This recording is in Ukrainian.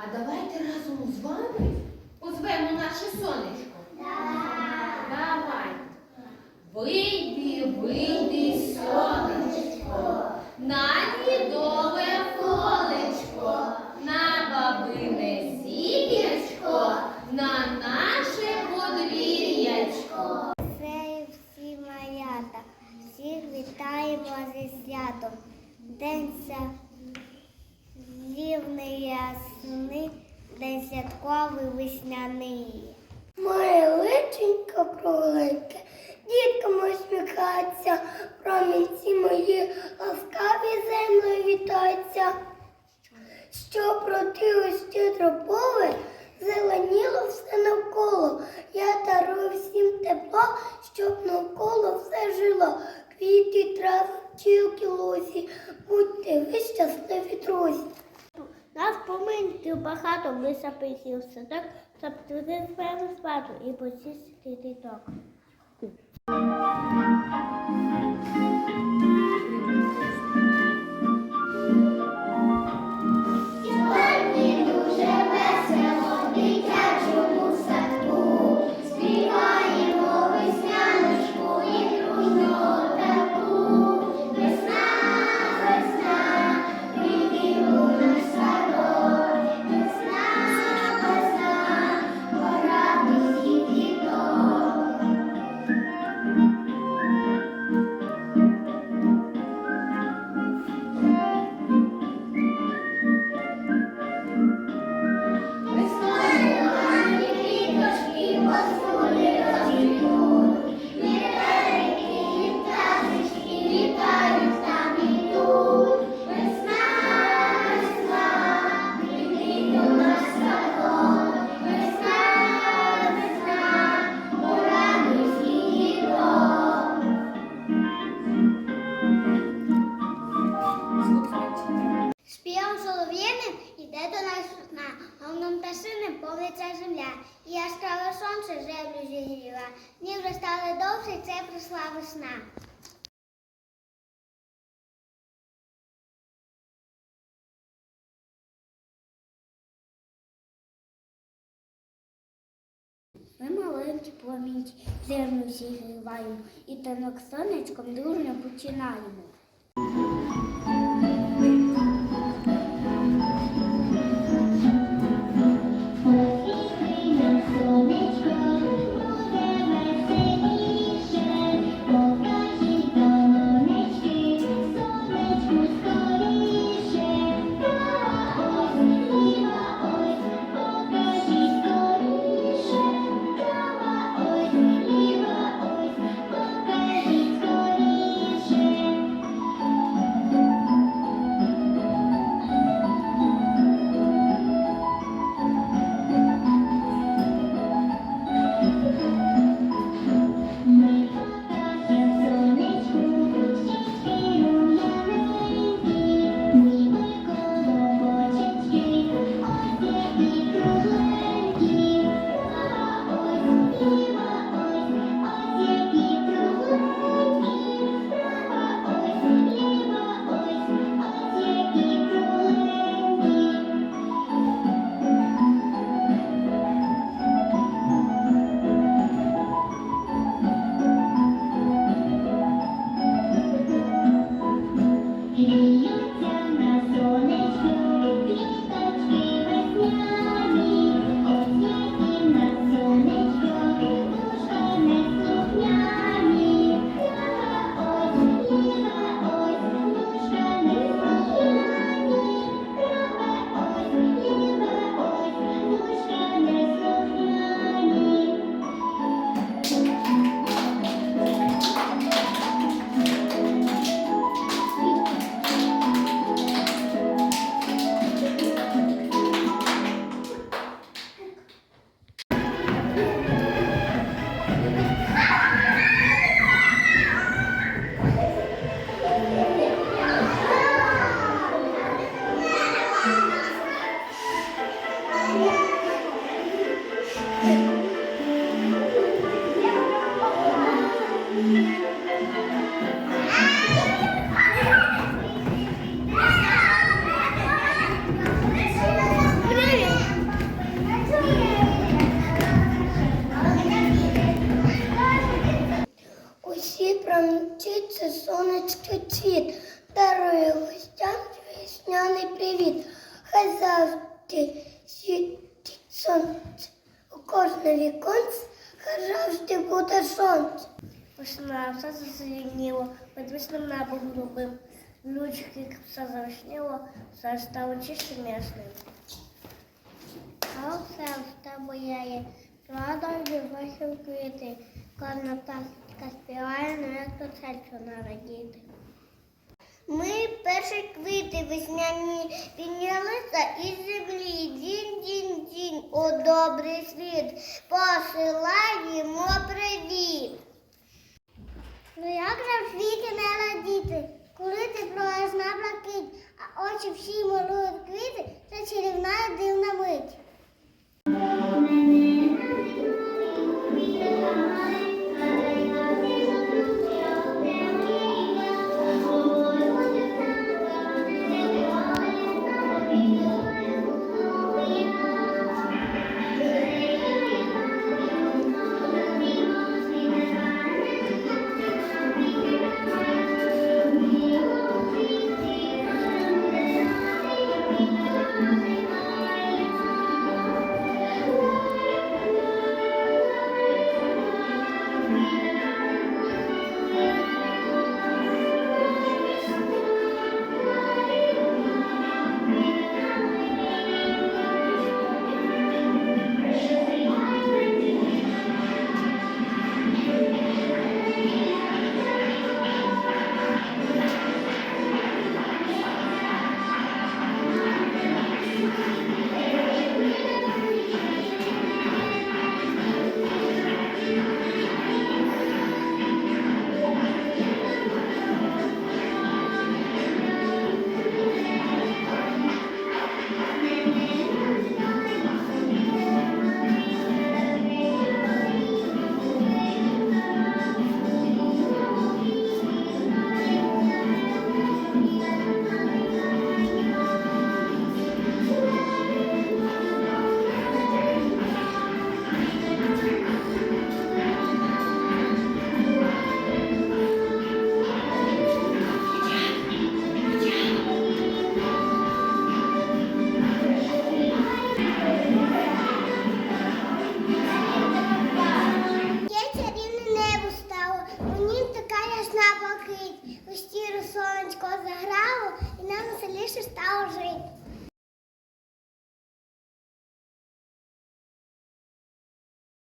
А давайте разом з вами позвемо наше сонечко. Давай. Вийди, вийди, сонечко, на дідове колечко, на бабине зір'ячко, на наше подвір'ячко. Це всі малята, всіх вітаємо зі святом. День зівний ясний, день святковий весняний. Моє личенько кругленьке, дітками усміхаються, промінці мої ласкаві землею вітаються. Що протилось щедро поле, зеленіло все навколо. Я дарую всім тепло, щоб навколо все жило. Квіти, трави, пчілки, лузі, будьте ви щасливі друзі. Нас поминки багато висапихів садок, щоб туди свою спати і посісти діток. Пташиним повниться земля, і яскраве сонце землю зігріла. Дні вже стали довші, це прийшла весна. Ми маленькі промінці, землю зігріваємо, і танок сонечком дружно починаємо. птиці, сонечко цвіт, дарує гостям весняний привіт. Хай завжди світить сонце. У кожне віконце, хай завжди буде сонце. Весна все зазеленіло, під весним небом голубим. Лючки все завишніло, все стало чище м'ясним. А все в тебе яє, Рада, дівчинки, квіти, карна так колядка співає, ну як то серце народіти. Ми перші квіти весняні піднялися із землі. Дінь, дінь, дінь, о добрий світ, посилаємо привіт. Ну як же в світі не радіти, коли ти проясна блакить, а очі всі малюють квіти, це чарівна дивна мить.